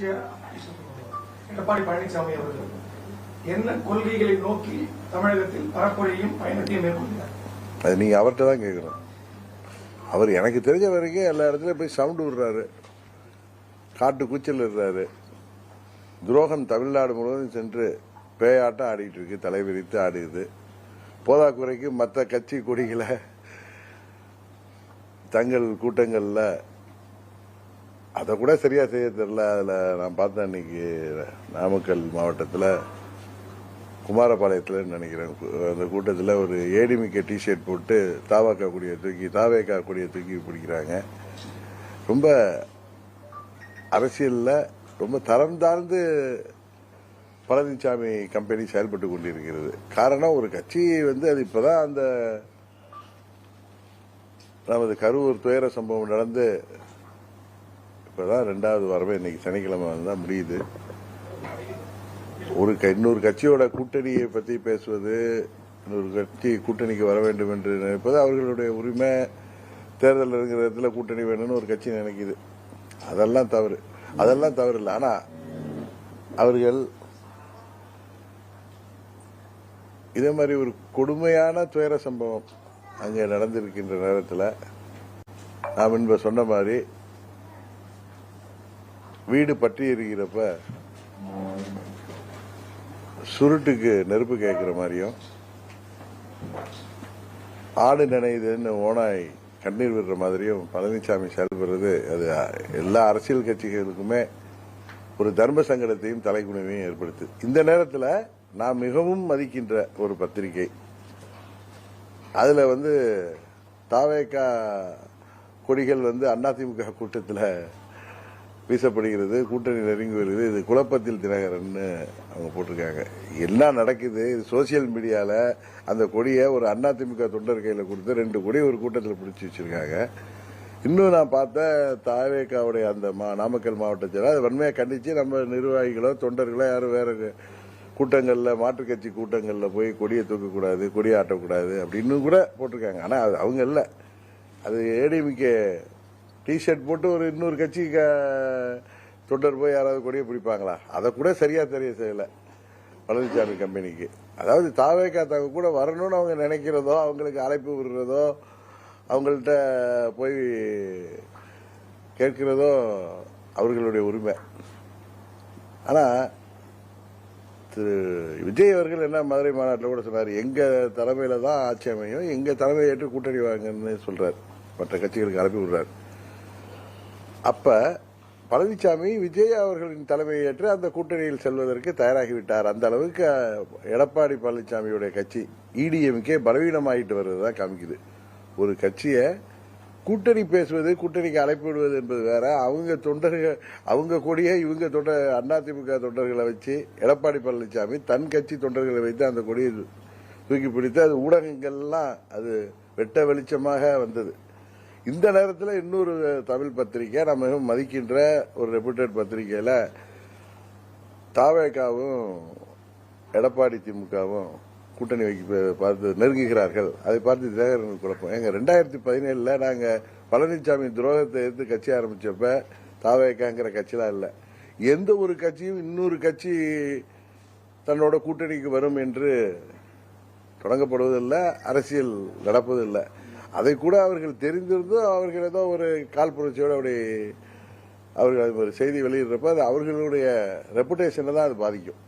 கட்சியை எடப்பாடி பழனிசாமி அவர்கள் என்ன கொள்கைகளை நோக்கி தமிழகத்தில் பரப்புரையும் பயணத்தையும் மேற்கொள்கிறார் அது நீங்க அவர்கிட்ட தான் கேட்கணும் அவர் எனக்கு தெரிஞ்ச வரைக்கும் எல்லா இடத்துலயும் போய் சவுண்டு விடுறாரு. காட்டு கூச்சல் இருறாரு துரோகம் தமிழ்நாடு முழுவதும் சென்று பேயாட்டம் ஆடிட்டு இருக்கு தலைவிரித்து ஆடுது. போதாக்குறைக்கு மற்ற கட்சி கொடிகளை தங்கள் கூட்டங்களில் அதை கூட சரியா செய்ய தெரியல. அதில் நான் பார்த்தேன் இன்னைக்கு நாமக்கல் மாவட்டத்தில் குமாரபாளையத்தில் நினைக்கிறேன். அந்த கூட்டத்தில் ஒரு ஏடிமிக்க டிஷர்ட் போட்டு தாவாக்கா கூடிய தூக்கி தாவேக்கா கூடிய தூக்கி பிடிக்கிறாங்க. ரொம்ப அரசியலில் ரொம்ப தரம் தாழ்ந்து பழனிசாமி கம்பெனி செயல்பட்டு கொண்டிருக்கிறது. காரணம் ஒரு கட்சி வந்து அது இப்போதான் அந்த நமது கரூர் துயர சம்பவம் நடந்து இப்பதான் ரெண்டாவது வாரமே இன்னைக்கு சனிக்கிழமை தான் முடியுது. ஒரு இன்னொரு கட்சியோட கூட்டணியை பத்தி பேசுவது இன்னொரு கட்சி கூட்டணிக்கு வர வேண்டும் என்று நினைப்பது அவர்களுடைய உரிமை. தேர்தல் இருக்கிற இடத்துல கூட்டணி வேணும்னு ஒரு கட்சி நினைக்குது. அதெல்லாம் தவறு. அதெல்லாம் தவறு இல்லை. ஆனா அவர்கள் இதே மாதிரி ஒரு கொடுமையான துயர சம்பவம் அங்கே நடந்திருக்கின்ற நேரத்தில் நாம் இன்ப சொன்ன மாதிரி வீடு பற்றி இருக்கிறப்ப சுருட்டுக்கு நெருப்பு கேட்கிற மாதிரியும் ஆடு நினைதுன்னு ஓனாய் கண்ணீர் விடுற மாதிரியும் பழனிசாமி செயல்படுறது அது எல்லா அரசியல் கட்சிகளுக்குமே ஒரு தர்ம சங்கடத்தையும் தலைக்குணிவையும் ஏற்படுத்து. இந்த நேரத்தில் நான் மிகவும் மதிக்கின்ற ஒரு பத்திரிகை. அதுல வந்து தாவேக்கா கொடிகள் வந்து அதிமுக கூட்டத்தில் வீசப்படுகிறது கூட்டணி நெருங்கி வருகிறது. இது குழப்பத்தில் தினகரன்னு அவங்க போட்டிருக்காங்க. என்ன நடக்குது. இது சோசியல் மீடியாவில் அந்த கொடியை ஒரு அதிமுக தொண்டர் கையில் கொடுத்து ரெண்டு கொடி ஒரு கூட்டத்தில் பிடிச்சி வச்சிருக்காங்க. இன்னும் நான் பார்த்த தாவேக்காவுடைய அந்த மா- நாமக்கல் மாவட்டத்தில் அது வன்மையாக கண்டித்து நம்ம நிர்வாகிகளோ தொண்டர்களோ யாரும் வேற கூட்டங்களில் மாற்றுக் கட்சி கூட்டங்களில் போய் கொடியை தூக்கக்கூடாது கொடியை ஆட்டக்கூடாது அப்படின்னு கூட போட்டிருக்காங்க. ஆனால் அது அவங்க இல்லை. அது ஏடிஎம்கே டிஷர்ட் போட்டு ஒரு இன்னொரு கட்சி தொண்டர் போய் யாராவது கொடியை பிடிப்பாங்களா? அதை கூட சரியா தெரிய செய்யல. பழனிசாமி கம்பெனிக்கு. அதாவது தாவேக்கா தாங்க கூட வரணும்னு அவங்க நினைக்கிறதோ அவங்களுக்கு அழைப்பு விடுறதோ அவங்கள்ட்ட போய் கேட்கிறதோ அவர்களுடைய உரிமை. ஆனா திரு விஜய் அவர்கள் என்ன மதுரை மாநாட்டில் கூட சொன்னார் எங்க தலைமையில தான் ஆட்சி அமையும் எங்க தலைமையை ஏற்று கூட்டணி வாங்கன்னு சொல்கிறார் மற்ற கட்சிகளுக்கு அனுப்பி விடுறாரு. அப்ப பழனிசாமி விஜய் அவர்களின் தலைமையை ஏற்று அந்த கூட்டணியில் செல்வதற்கு தயாராகிவிட்டார். அந்த அளவுக்கு எடப்பாடி பழனிசாமியுடைய கட்சி இடிஎம்கே பலவீனமாயிட்டு வருவதா காமிக்குது. ஒரு கட்சியை கூட்டணி பேசுவது கூட்டணிக்கு அழைப்பு விடுவது என்பது வேற. அவங்க தொண்டர்கள் அவங்க கொடியை இவங்க தொண்டர் அதிமுக தொண்டர்களை வச்சு எடப்பாடி பழனிசாமி தன் கட்சி தொண்டர்களை வைத்து அந்த கொடியை தூக்கி பிடித்து அது ஊடகங்கள்லாம் அது வெட்ட வெளிச்சமாக வந்தது. இந்த நேரத்தில் இன்னொரு தமிழ் பத்திரிகை நம்ம மிகவும் மதிக்கின்ற ஒரு ரெப்யூட்டட் பத்திரிகையில் தாவேக்காவும் எடப்பாடி திமுகவும் கூட்டணி வைக்க பார்த்து நெருங்குகிறார்கள். அதை பார்த்து தினகரன் குழப்பம். எங்கள் ரெண்டாயிரத்தி பதினேழில் நாங்கள் பழனிசாமி துரோகத்தை எதிர்த்து கட்சி ஆரம்பித்தப்ப தாவேக்காங்கிற கட்சிலாம் இல்லை. எந்த ஒரு கட்சியும் இன்னொரு கட்சி தன்னோட கூட்டணிக்கு வரும் என்று தொடங்கப்படுவதில்லை அரசியல் நடப்பதில்லை. அதை கூட அவர்கள் தெரிந்திருந்தும் அவர்கள் ஏதோ ஒரு காழ்ப்புணர்ச்சியோட அப்படி அவர்கள் அது ஒரு செய்தி வெளியிடுறப்ப அது அவர்களுடைய ரெப்புடேஷனை தான் அது பாதிக்கும்.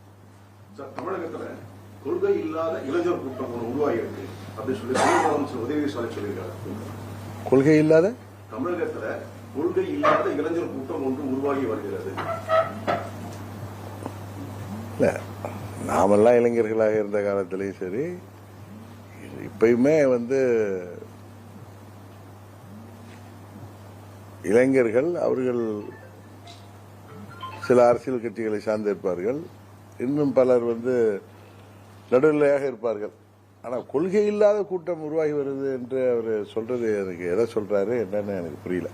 தமிழகத்துல கொள்கை இல்லாத இளைஞர் கூட்டம் ஒன்று உருவாகி இருக்கு அப்படின்னு சொல்லி உதவி சொல்லியிருக்காரு. கொள்கை இல்லாத? தமிழகத்துல கொள்கை இல்லாத இளைஞர் கூட்டம் ஒன்று உருவாகி வருகிறது. இல்ல நாமெல்லாம் இளைஞர்களாக இருந்த காலத்திலையும் சரி இப்பயுமே வந்து இளைஞர்கள் அவர்கள் சில அரசியல் கட்சிகளை சார்ந்திருப்பார்கள். இன்னும் பலர் வந்து நடுநிலையாக இருப்பார்கள். ஆனா கொள்கை இல்லாத கூட்டம் உருவாகி வருது என்று அவர் சொல்றது எனக்கு எதை சொல்றாரு என்னன்னு எனக்கு புரியல.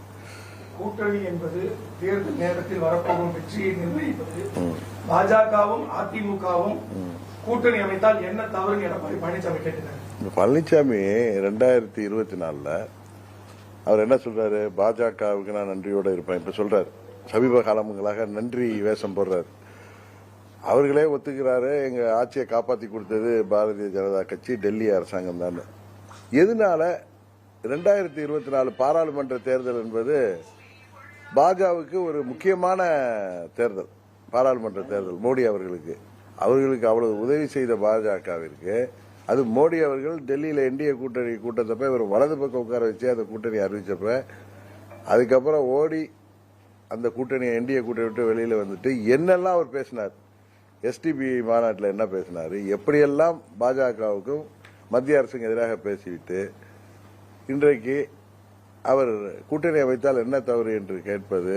கூட்டணி என்பது தேர்தல் நேரத்தில் வரப்போகும் வெற்றியை நிர்ணயிப்பது. பாஜகவும் அதிமுகவும் கூட்டணி அமைத்தால் என்ன தவறுன்னு எடப்பாடி பழனிசாமி கேட்டுக்காரு இந்த பழனிசாமி ரெண்டாயிரத்தி இருபத்தி நாலுல அவர் என்ன சொல்றாரு? பாஜகவுக்கு நான் நன்றியோட இருப்பேன். இப்ப சொல்றாரு. சமீப காலங்களாக நன்றி வேஷம் போடுறாரு. அவர்களே ஒத்துக்கிறாரு. எங்க ஆட்சியை காப்பாத்தி கொடுத்தது பாரதிய ஜனதா கட்சி டெல்லி அரசாங்கம் தான். எதனால ரெண்டாயிரத்தி இருபத்தி நாலு பாராளுமன்ற தேர்தல் என்பது பாஜகவுக்கு ஒரு முக்கியமான தேர்தல் பாராளுமன்ற தேர்தல். மோடி அவர்களுக்கு. அவர்களுக்கு அவ்வளவு உதவி செய்த பாஜகவிற்கு அது மோடி அவர்கள் டெல்லியில் என்டிஏ கூட்டணி கூட்டத்தப்ப இவர் வலது பக்கம் உட்கார வச்சு அந்த கூட்டணி அறிவிச்சப்ப அதுக்கப்புறம் ஓடி அந்த கூட்டணியை என்டிஏ கூட்டணி விட்டு வெளியில் வந்துட்டு என்னெல்லாம் அவர் பேசினார்? எஸ்டிபி மாநாட்டில் என்ன பேசினார்? எப்படியெல்லாம் பாஜகவுக்கும் மத்திய அரசுக்கு எதிராக பேசிவிட்டு இன்றைக்கு அவர் கூட்டணி அமைத்தால் என்ன தவறு என்று கேட்பது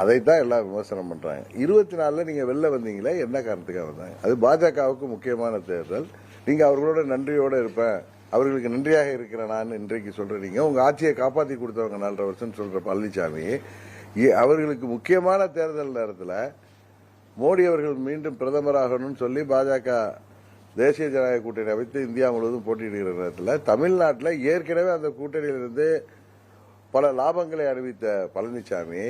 அதைத்தான் எல்லாம் விமர்சனம் பண்றாங்க. இருபத்தி நாலுல நீங்க வெளில வந்தீங்களே என்ன காரணத்துக்காக வந்தாங்க? அது பாஜகவுக்கு முக்கியமான தேர்தல். நீங்க அவர்களோட நன்றியோட இருப்பேன். அவர்களுக்கு நன்றியாக இருக்கிறேன் நான் இன்றைக்கு சொல்றீங்க உங்க ஆட்சியை காப்பாத்தி கொடுத்தவங்க நாலரை வருஷம் சொல்ற பழனிசாமி இ- அவர்களுக்கு முக்கியமான தேர்தல் நேரத்தில் மோடி அவர்கள் மீண்டும் பிரதமராகணும்னு சொல்லி பாஜக தேசிய ஜனநாயக கூட்டணி அமைத்து இந்தியா முழுவதும் போட்டியிடுகிற நேரத்தில் தமிழ்நாட்டில் ஏற்கனவே அந்த கூட்டணியிலிருந்து பல லாபங்களை அறிவித்த பழனிசாமி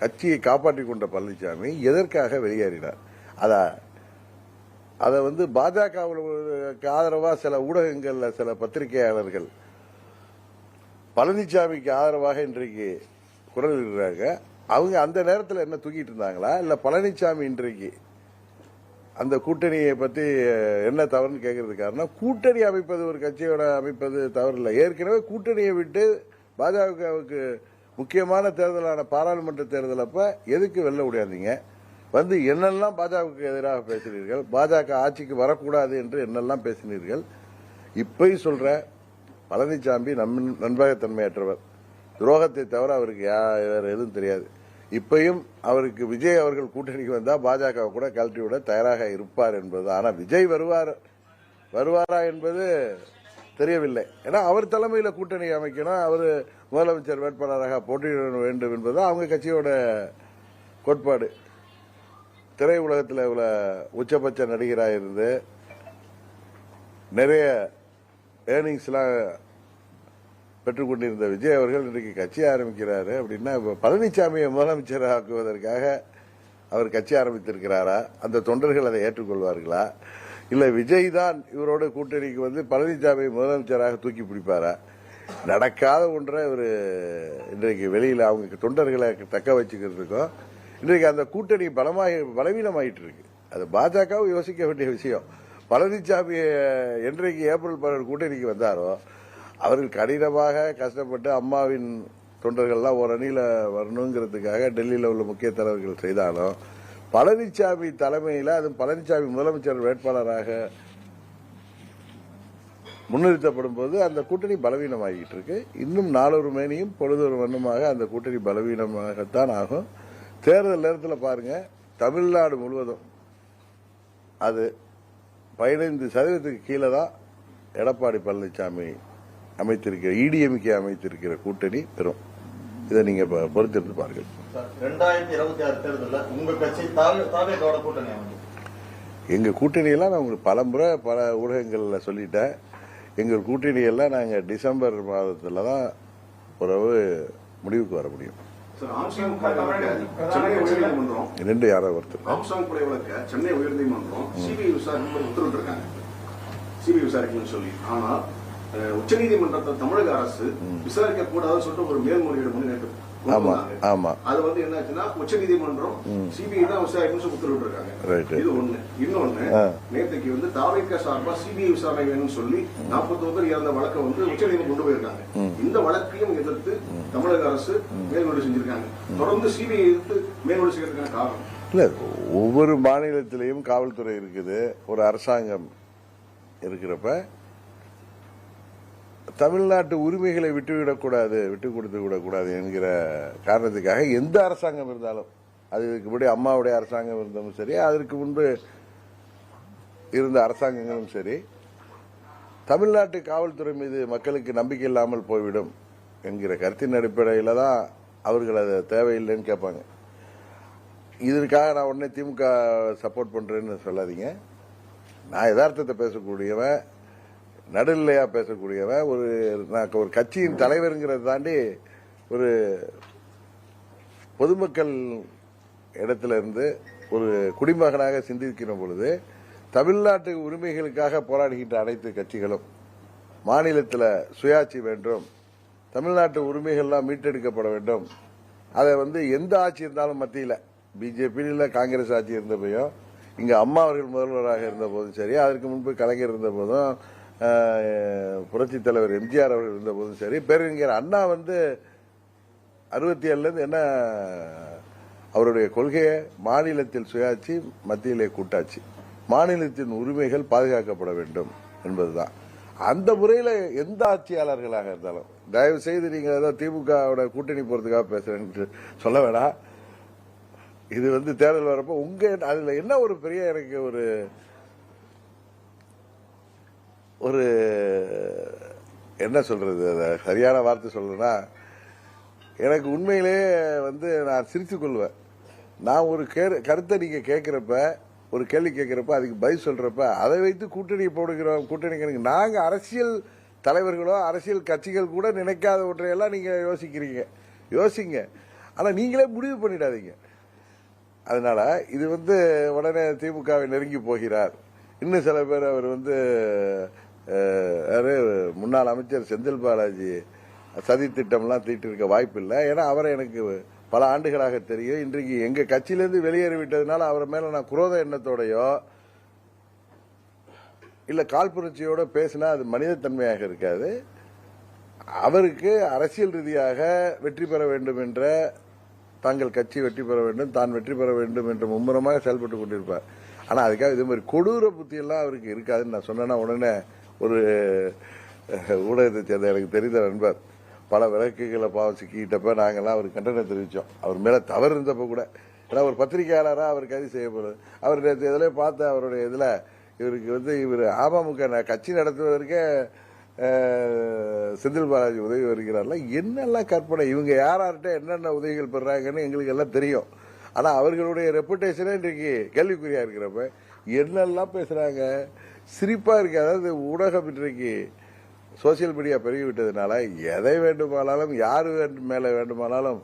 கட்சியை காப்பாற்றிக் கொண்ட பழனிசாமி எதற்காக வெளியேறினார்? அதான் அதை வந்து பாஜகவுக்கு ஆதரவாக சில ஊடகங்களில் சில பத்திரிகையாளர்கள் பழனிசாமிக்கு ஆதரவாக இன்றைக்கு குரல் இடுறாங்க அவங்க அந்த நேரத்தில் என்ன தூக்கிட்டு இருந்தாங்களா? இல்லை பழனிசாமி இன்றைக்கு அந்த கூட்டணியை பற்றி என்ன தவறுன்னு கேட்கறது காரணம்? கூட்டணி அமைப்பது ஒரு கட்சியோட அமைப்பது தவறு இல்லை ஏற்கனவே கூட்டணியை விட்டு பாஜகவுக்கு முக்கியமான தேர்தலான பாராளுமன்ற தேர்தல் அப்போ எதுக்கு வெளில முடியாதீங்க வந்து என்னெல்லாம் பாஜகவுக்கு எதிராக பேசினீர்கள்? பாஜக ஆட்சிக்கு வரக்கூடாது என்று என்னெல்லாம் பேசினீர்கள்? இப்பயும் சொல்ற பழனிசாமி நம் நண்பகத்தன்மையற்றவர். துரோகத்தை தவிர அவருக்கு வேற எதுவும் தெரியாது. இப்பயும் அவருக்கு விஜய் அவர்கள் கூட்டணிக்கு வந்தால் பாஜக கூட கழட்டி விட தயாராக இருப்பார் என்பது. ஆனால் விஜய் வருவார் வருவாரா என்பது தெரியவில்லை. ஏன்னா அவர் தலைமையில் கூட்டணி அமைக்கணும் அவர் முதலமைச்சர் வேட்பாளராக போட்டியிட வேண்டும் என்பது அவங்க கட்சியோட கோட்பாடு. திரை உலகத்தில் உச்சபட்ச நடிகராக இருந்து நிறைய ஏர்னிங்ஸ்லாம் பெற்றுக்கொண்டிருந்த விஜய் அவர்கள் இன்றைக்கு கட்சி ஆரம்பிக்கிறாரு. அப்படின்னா இப்போ பழனிசாமியை முதலமைச்சர் ஆக்குவதற்காக அவர் கட்சி ஆரம்பித்திருக்கிறாரா? அந்த தொண்டர்கள் அதை ஏற்றுக்கொள்வார்களா? இல்லை விஜய் தான் இவரோட கூட்டணிக்கு வந்து பழனிசாமி முதலமைச்சராக தூக்கி பிடிப்பாரா? நடக்காத ஒன்றை இவர் இன்றைக்கு வெளியில் அவங்க தொண்டர்களை தக்க வச்சுக்கிறதுக்கும் இன்றைக்கு அந்த கூட்டணி பலமாகி பலவீனமாயிட்டு இருக்கு அது பாஜகவும் யோசிக்க வேண்டிய விஷயம். பழனிசாமி என்றைக்கு ஏப்ரல் பதினேழு கூட்டணிக்கு வந்தாரோ அவர்கள் கடினமாக கஷ்டப்பட்டு அம்மாவின் தொண்டர்கள்லாம் ஒரு அணியில் வரணுங்கிறதுக்காக டெல்லியில் உள்ள முக்கிய தலைவர்கள் செய்தாலும் பழனிசாமி தலைமையில் அது பழனிசாமி முதலமைச்சர் வேட்பாளராக முன்னிறுத்தப்படும் போது அந்த கூட்டணி பலவீனமாகிட்டு இருக்கு இன்னும் நாலொரு மேனியும் பொழுதொரு வண்ணமாக அந்த கூட்டணி பலவீனமாகத்தான் ஆகும். தேர்தல் நேரத்தில் பாருங்க தமிழ்நாடு முழுவதும் அது பதினைந்து சதவீதத்துக்கு கீழே தான் எடப்பாடி பழனிசாமி அமைத்திருக்கிற இடிஎம்கே அமைத்திருக்கிற கூட்டணி பெறும். இதை நீங்க பொறுத்திருந்து பாருங்கள். ரெண்டாயிரத்தி இருபத்தி ஆறு தேர்தல்ல உங்க கட்சி தாவேக்கோட கூட்டணி அமைக்கும் எங்க கூட்டணியெல்லாம் நான் உங்களுக்கு பல முறை பல ஊடகங்கள்ல சொல்லிட்டேன். எங்க கூட்டணியெல்லாம் நாங்க டிசம்பர் மாதத்துல தான் உறவு முடிவுக்கு வர முடியும். ரெண்டு யாரோ ஒருத்தர். ஆம்சாங் கொலை வழக்க சென்னை உயர்நீதிமன்றம் சிபிஐ விசாரிக்க உத்தரவிட்டிருக்காங்க சிபிஐ விசாரிக்கணும்னு சொல்லி. ஆனா அஹ், உச்சநீதிமன்றத்தை தமிழக அரசு விசாரிக்க கூடாதுன்னு சொல்லிட்டு ஒரு மேல்முறையீடு முன் நேற்று கொண்டு ஆமா. ஆமா. அது வந்து என்னாச்சுன்னா உச்சநீதிமன்றம் சிபிஐ தான் விசாரிக்கணும்னு. இது ஒண்ணு. இன்னொன்னு. நேற்றுக்கு வந்து தாவேக்க சார்பா சிபிஐ விசாரணை வேணும்னு சொல்லி நாற்பத்தி பேர் இறந்த வழக்கை வந்து உச்சநீதிமன்றம் கொண்டு போயிருக்காங்க. இந்த வழக்கையும் எதிர்த்து தமிழக அரசு மேல்முறை செஞ்சிருக்காங்க. தொடர்ந்து சிபிஐ எதிர்த்து மேல்முறை செய்யறதுக்கான காரணம். இல்ல ஒவ்வொரு மாநிலத்திலையும் காவல்துறை இருக்குது. ஒரு அரசாங்கம் இருக்கிறப்ப தமிழ்நாட்டு உரிமைகளை விட்டுவிடக்கூடாது விட்டு கொடுத்து விடக்கூடாது என்கிற காரணத்துக்காக எந்த அரசாங்கம் இருந்தாலும் அது இதுக்கு முன்னாடி அம்மாவுடைய அரசாங்கம் இருந்தாலும் சரி அதற்கு முன்பு இருந்த அரசாங்கங்களும் சரி தமிழ்நாட்டு காவல்துறை மீது மக்களுக்கு நம்பிக்கை இல்லாமல் போய்விடும் என்கிற கருத்தின் அடிப்படையில் தான் அவர்கள் அதை தேவையில்லைன்னு கேட்பாங்க. இதற்காக நான் உடனே திமுக சப்போர்ட் பண்றேன்னு சொல்லாதீங்க. நான் யதார்த்தத்தை பேசக்கூடியவன் நடுநிலையா பேசக்கூடியவன் ஒரு நான் ஒரு கட்சியின் தலைவருங்கிறத தாண்டி ஒரு பொதுமக்கள் இடத்துல இருந்து ஒரு குடிமகனாக சிந்திக்கிற பொழுது தமிழ்நாட்டு உரிமைகளுக்காக போராடுகின்ற அனைத்து கட்சிகளும் மாநிலத்தில் சுயாட்சி வேண்டும் தமிழ்நாட்டு உரிமைகள்லாம் மீட்டெடுக்கப்பட வேண்டும் அதை வந்து எந்த ஆட்சி இருந்தாலும் மத்தியில் பிஜேபியில் இல்லை காங்கிரஸ் ஆட்சி இருந்தப்பையும் இங்கே அம்மா அவர்கள் முதல்வராக இருந்த போதும் சரி அதற்கு முன்பு கலைஞர் இருந்த போதும் புரட்சி தலைவர் எம்ஜிஆர் அவர்கள் இருந்த போதும் சரி பேரறிஞர் அண்ணா வந்து அறுபத்தி ஏழுலேருந்து என்ன அவருடைய கொள்கையை மாநிலத்தில் சுயாட்சி மத்தியிலே கூட்டாட்சி. மாநிலத்தின் உரிமைகள் பாதுகாக்கப்பட வேண்டும் என்பதுதான். அந்த முறையில் எந்த ஆட்சியாளர்களாக இருந்தாலும் தயவு செய்து நீங்கள் ஏதோ திமுகவோட கூட்டணி போகிறதுக்காக பேசுறேன்னு சொல்ல வேணாம். இது வந்து தேர்தல் வரப்போ உங்கள் அதில் என்ன ஒரு பெரிய எனக்கு ஒரு ஒரு என்ன சொல்றது அதை சரியான வார்த்தை சொல்லணும்னா எனக்கு உண்மையிலே வந்து நான் சிரித்து கொள்வேன். நான் ஒரு கே- கருத்தை நீங்கள் கேட்குறப்ப ஒரு கேள்வி கேட்குறப்ப அதுக்கு பதில் சொல்கிறப்ப அதை வைத்து கூட்டணி போடுகிறோம் கூட்டணி கணக்கு. நாங்கள் அரசியல் தலைவர்களோ அரசியல் கட்சிகள் கூட நினைக்காத ஒன்றையெல்லாம் நீங்கள் யோசிக்கிறீங்க. யோசிங்க. ஆனால் நீங்களே முடிவு பண்ணிடாதீங்க. அதனால் இது வந்து உடனே திமுகவை நெருங்கி போகிறார். இன்னும் சில பேர் அவர் வந்து முன்னாள் அமைச்சர் செந்தில் பாலாஜி சதி திட்டம்லாம் தீட்டிருக்க வாய்ப்பு இல்லை ஏன்னா அவரை எனக்கு பல ஆண்டுகளாக தெரியும். இன்றைக்கு எங்க கட்சியிலேருந்து வெளியேறி விட்டதுனால அவர் மேல நான் குரோத எண்ணத்தோடையோ இல்ல காழ்ப்புணர்ச்சியோட பேசினா அது மனிதத்தன்மையாக இருக்காது. அவருக்கு அரசியல் ரீதியாக வெற்றி பெற வேண்டும் என்ற தாங்கள் கட்சி வெற்றி பெற வேண்டும் தான் வெற்றி பெற வேண்டும் என்று மும்முரமாக செயல்பட்டு கொண்டிருப்பார். ஆனா அதுக்காக இதே மாதிரி கொடூர புத்தி எல்லாம் அவருக்கு இருக்காதுன்னு நான் சொன்னேன்னா உடனே ஒரு ஊடகத்தை சேர்ந்த எனக்கு தெரிந்த நண்பர் பல விளக்குகளை பாவம் சிக்கிட்டப்ப நாங்கள்லாம் அவர் கண்டனம் தெரிவித்தோம் அவர் மேலே தவறு இருந்தப்ப கூட. ஏன்னா ஒரு பத்திரிகையாளராக அவர் கைது செய்யப்படுது அவர் நேற்று இதில் பார்த்த அவருடைய இதில் இவருக்கு வந்து இவர் அமமுக கட்சி நடத்துவதற்கே செந்தில் பாலாஜி உதவி வருகிறார்ல. என்னெல்லாம் கற்பனை? இவங்க யார் யார்கிட்ட என்னென்ன உதவிகள் பெறாங்கன்னு எங்களுக்கு எல்லாம் தெரியும். ஆனால் அவர்களுடைய ரெப்புடேஷனே இன்றைக்கு கேள்விக்குறியாக இருக்கிறப்ப என்னெல்லாம் பேசுகிறாங்க சிரிப்பாக இருக்குது அதாவது ஊடகம் இன்றைக்கு சோசியல் மீடியா பெருகிவிட்டதுனால எதை வேண்டுமானாலும் யார் வேண்டும் மேலே வேண்டுமானாலும்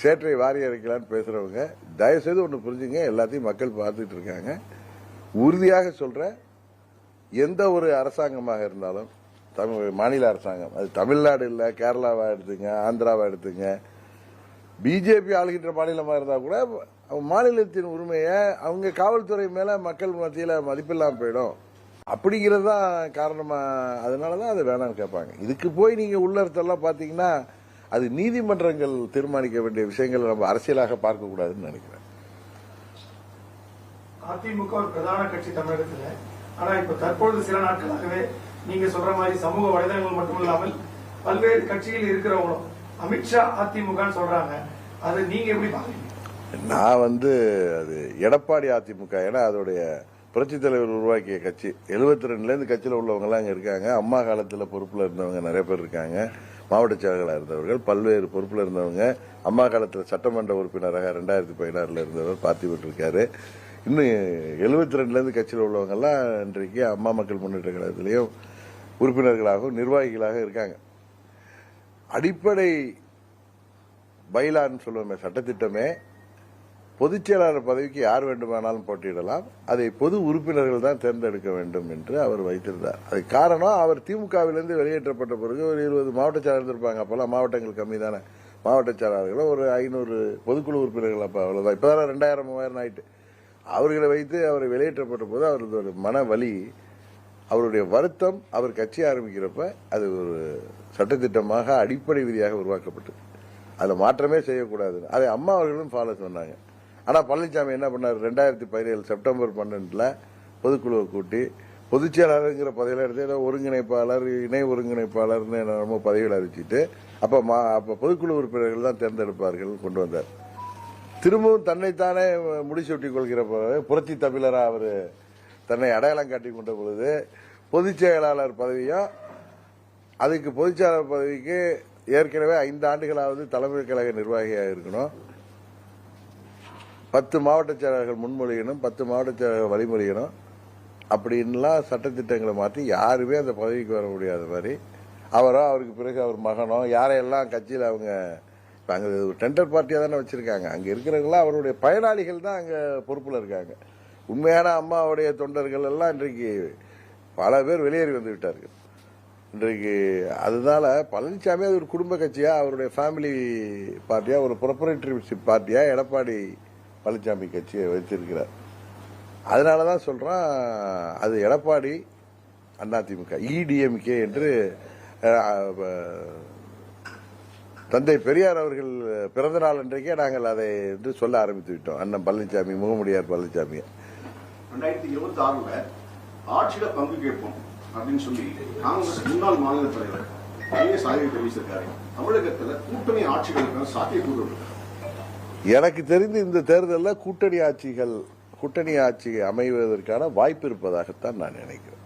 சேற்றை வாரி அரைக்கலான்னு பேசுகிறவங்க தயவு செய்து ஒன்று புரிஞ்சுங்க. எல்லாத்தையும் மக்கள் பார்த்துட்டு இருக்காங்க. உறுதியாக சொல்கிற எந்த ஒரு அரசாங்கமாக இருந்தாலும் தமிழ் மாநில அரசாங்கம் அது தமிழ்நாடு இல்லை கேரளாவாக எடுத்துங்க ஆந்திராவாக எடுத்துங்க பிஜேபி ஆளுகின்ற மாநிலமாக இருந்தால் கூட மாநிலத்தின் உரிமையை அவங்க காவல்துறை மேலே மக்கள் மத்தியில் மதிப்பில்லாம போயிடும். அப்படிங்கிறது தான் காரணமா அதனாலதான் அது வேணாம்னு கேட்பாங்க. இதுக்கு போய் நீங்க உள்ளர்த்தெல்லாம் பாத்தீங்கன்னா அது நீதிமன்றங்கள் தீர்மானிக்க வேண்டிய விஷயங்களை நம்ம அரசியலாக பார்க்க கூடாதுன்னு நினைக்கிறேன். அதிமுக ஒரு பிரதான கட்சி தமிழகத்துல. ஆனா இப்ப தற்பொழுது சில நாட்களாகவே நீங்க சொல்ற மாதிரி சமூக வலைதளங்கள் மட்டுமில்லாமல் பல்வேறு கட்சியில் இருக்கிறவங்களும் அமித்ஷா அதிமுகன்னு சொல்றாங்க. அதை நீங்க எப்படி பாக்குறீங்க நான் வந்து அது எடப்பாடி அதிமுக ஏன்னா அதோடைய புரட்சி தலைவர் உருவாக்கிய கட்சி. 72 ரெண்டுல இருந்து கட்சியில் உள்ளவங்கலாம் அங்கே அங்க இருக்காங்க. அம்மா காலத்துல பொறுப்புல இருந்தவங்க நிறைய பேர் இருக்காங்க. மாவட்ட செயலாளராக இருந்தவர்கள் பல்வேறு பொறுப்புல இருந்தவங்க. அம்மா காலத்துல சட்டமன்ற உறுப்பினராக ரெண்டாயிரத்தி பதினாறுல இருந்தவர் பார்த்திபன் இருக்காரு. இன்னும் 72 ரெண்டுல இருந்து கட்சியில் உள்ளவங்க எல்லாம் இன்றைக்கு அம்மா மக்கள் முன்னேற்ற கழகத்திலையும் உறுப்பினர்களாகவும் நிர்வாகிகளாக இருக்காங்க. அடிப்படை பைலான்னு சொல்லுவோமே சட்டத்திட்டமே பொதுச் செயலாளர் பதவிக்கு யார் வேண்டுமானாலும் போட்டியிடலாம். அதை பொது உறுப்பினர்கள் தான் தேர்ந்தெடுக்க வேண்டும் என்று அவர் வைத்திருந்தார். அதுக்கு காரணம் அவர் திமுகவிலிருந்து வெளியேற்றப்பட்ட பிறகு ஒரு இருபது மாவட்ட செயலாளர் இருப்பாங்க அப்போல்லாம் மாவட்டங்கள் கம்மி தானே. மாவட்ட செயலாளர்களும் ஒரு ஐநூறு பொதுக்குழு உறுப்பினர்கள் அப்போ அவ்வளோதான் இப்போ இப்பதான் ரெண்டாயிரம் மூவாயிரம் ஆயிட்டு. அவர்களை வைத்து அவர் வெளியேற்றப்பட்ட போது அவரது ஒரு மன வலி அவருடைய வருத்தம் அவர் கட்சி ஆரம்பிக்கிறப்ப அது ஒரு சட்டத்திட்டமாக அடிப்படை விதியாக உருவாக்கப்பட்டது. அதில் மாற்றமே செய்யக்கூடாது அதை அம்மா அவர்களும் ஃபாலோ சொன்னாங்க ஆனால் பழனிசாமி என்ன பண்ணார்? ரெண்டாயிரத்தி பதினேழு செப்டம்பர் பன்னெண்டில் பொதுக்குழுவை கூட்டி பொதுச் செயலாளருங்கிற எடுத்து ஏதோ ஒருங்கிணைப்பாளர் இணை ஒருங்கிணைப்பாளர்னு நம்ம பதவியில் அறிவிச்சிட்டு அப்போ மா- அப்போ பொதுக்குழு உறுப்பினர்கள் தான் தேர்ந்தெடுப்பார்கள் கொண்டு வந்தார். திரும்பவும் தன்னைத்தானே முடிசூட்டிக் கொள்கிற பிறகு புரட்சி தமிழராக அவர் தன்னை அடையாளம் காட்டிக் கொண்ட பொழுது பொதுச் செயலாளர் பதவியும் அதுக்கு பொதுச் செயலாளர் பதவிக்கு ஏற்கனவே ஐந்து ஆண்டுகளாவது தலைமை கழக நிர்வாகியாக இருக்கணும். பத்து மாவட்ட செயலாளர்கள் முன்மொழியணும் பத்து மாவட்ட செயலாளர்கள் வழிமொழியணும் அப்படின்லாம் சட்டத்திட்டங்களை மாற்றி யாருமே அந்த பதவிக்கு வர முடியாத மாதிரி அவரோ அவருக்கு பிறகு அவர் மகனோ யாரையெல்லாம் கட்சியில் அவங்க அங்கே ஒரு டெண்டர் பார்ட்டியாக தானே வச்சுருக்காங்க. அங்கே இருக்கிறவங்களாம் அவருடைய பயனாளிகள் தான் அங்கே பொறுப்பில் இருக்காங்க. உண்மையான அம்மாவுடைய தொண்டர்கள் எல்லாம் இன்றைக்கு பல பேர் வெளியேறி வந்து விட்டார்கள். இன்றைக்கு அதனால பழனிசாமி அது ஒரு குடும்ப கட்சியாக அவருடைய ஃபேமிலி பார்ட்டியாக ஒரு ப்ரொப்பரேட்டரிஷிப் பார்ட்டியாக எடப்பாடி பழனிசாமி கட்சியை வைத்திருக்கிறார். அதனால தான் சொல்றோம் அது எடப்பாடி அதிமுக இடிஎம்கே என்று தந்தை பெரியார் அவர்கள் பிறந்த நாள் அன்றைக்கே நாங்கள் அதை என்று சொல்ல ஆரம்பித்து விட்டோம். அண்ணன் பழனிசாமி முகமுடியார் பழனிசாமி. ரெண்டாயிரத்தி இருபத்தி ஆறுல ஆட்சியில பங்கு கேட்போம் அப்படின்னு சொல்லி காங்கிரஸ் முன்னாள் மாநில தலைவர் ஐஏ ஆய்வு தெரிவிச்சிருக்காரு தமிழகத்துல கூட்டணி ஆட்சிகளுக்கான சாத்தியக்கூறு இருக்கு. எனக்கு தெரிந்து இந்த தேர்தலில் கூட்டணி ஆட்சிகள் கூட்டணி ஆட்சி அமைவதற்கான வாய்ப்பு இருப்பதாகத்தான் நான் நினைக்கிறேன்.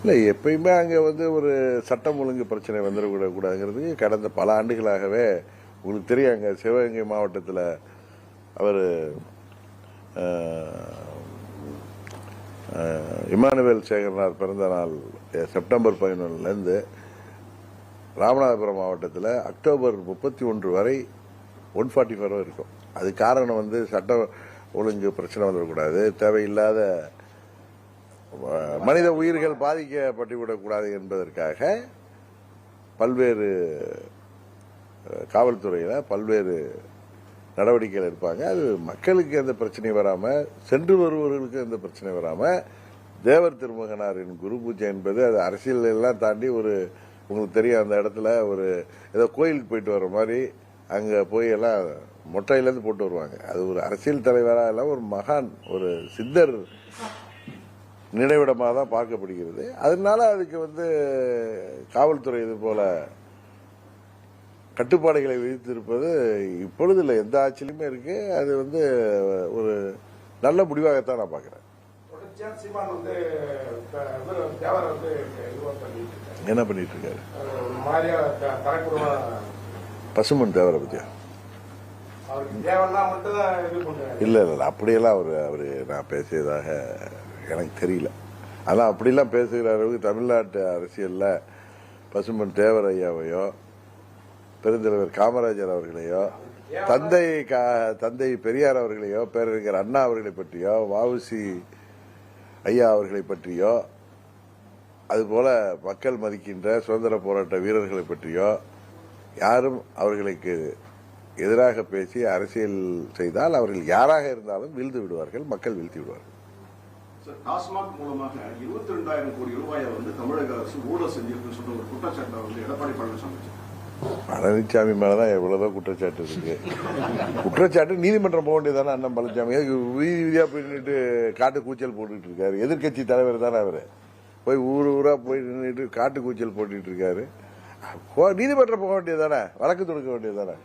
இல்லை எப்பயுமே அங்கே வந்து ஒரு சட்டம் ஒழுங்கு பிரச்சனை வந்துடக்கூட கூடாதுங்கிறதுக்கு கடந்த பல ஆண்டுகளாகவே உங்களுக்கு தெரியும். அங்கே சிவகங்கை மாவட்டத்தில் அவர் இமானுவேல் சேகரனார் பிறந்த நாள் செப்டம்பர் பதினொன்னுலேருந்து ராமநாதபுரம் மாவட்டத்தில் அக்டோபர் முப்பத்தி ஒன்று வரை ஒன் ஃபார்ட்டி ஃபைவ் இருக்கும். அது காரணம் வந்து சட்ட ஒழுங்கு பிரச்சனை வந்துடக்கூடாது. தேவையில்லாத மனித உயிர்கள் பாதிக்கப்பட்டு விடக்கூடாது என்பதற்காக பல்வேறு காவல்துறையில் பல்வேறு நடவடிக்கைகள் எடுப்பாங்க. அது மக்களுக்கு எந்த பிரச்சனையும் வராமல் சென்று வருபவர்களுக்கு எந்த பிரச்சனை வராமல் தேவர் திருமகனாரின் குரு பூஜை என்பது அது அரசியல் எல்லாம் தாண்டி ஒரு உங்களுக்கு தெரியும் அந்த இடத்துல ஒரு ஏதோ கோயிலுக்கு போயிட்டு வர மாதிரி அங்கே போய் எல்லாம் மொட்டையிலேருந்து போட்டு வருவாங்க. அது ஒரு அரசியல் தலைவராக எல்லாம் ஒரு மகான் ஒரு சித்தர் நினைவிடமாக தான் பார்க்கப்படுகிறது. அதனால அதுக்கு வந்து காவல்துறை இது போல கட்டுப்பாடுகளை விதித்திருப்பது இப்பொழுது இல்லை. எந்த ஆட்சியிலுமே இருக்கு. அது வந்து ஒரு நல்ல முடிவாகத்தான் நான் பார்க்குறேன். என்ன பண்ணிட்டு இருக்காரு பசுமன் தேவரை பத்தியா? இல்ல இல்ல அப்படியெல்லாம் அவர் அவரு நான் பேசியதாக எனக்கு தெரியல. ஆனா அப்படிலாம் பேசுகிற அளவுக்கு தமிழ்நாட்டு அரசியல்ல பசுமன் தேவர் ஐயாவையோ பெருந்தலைவர் காமராஜர் அவர்களையோ தந்தை தந்தை பெரியார் அவர்களையோ பேரறிஞர் அண்ணா அவர்களை பற்றியோ வஉசி ஐயா அவர்களை பற்றியோ அதுபோல மக்கள் மதிக்கின்ற சுதந்திர போராட்ட வீரர்களை பற்றியோ யாரும் அவர்களுக்கு எதிராக பேசி அரசியல் செய்தால் அவர்கள் யாராக இருந்தாலும் வீழ்ந்து விடுவார்கள் மக்கள் வீழ்த்தி விடுவார்கள். டாஸ்மாக் மூலமாக இருபத்தி ரெண்டாயிரம் கோடி ரூபாயை வந்து தமிழக அரசு ஊழல் செஞ்சிருக்குன்னு சொல்ற ஒரு குற்றச்சாட்டை வந்து எடப்பாடி பழனிசாமி. பழனிசாமி மேலதான் எவ்வளவுதான் குற்றச்சாட்டு இருக்கு. குற்றச்சாட்டு நீதிமன்றம் போக வேண்டியதானே அண்ணன் பழனிசாமி? வீதி வீதியா போய் நின்னுட்டு காட்டு கூச்சல் போட்டுட்டு இருக்காரு. எதிர்க்கட்சி தலைவர் தானே அவரு? போய் ஊர் ஊரா போய் நின்றுட்டு காட்டு கூச்சல் போட்டுட்டு இருக்காரு. நீதிமன்றம் போக வேண்டியதானே வழக்கு தொடுக்க வேண்டியதானே தானே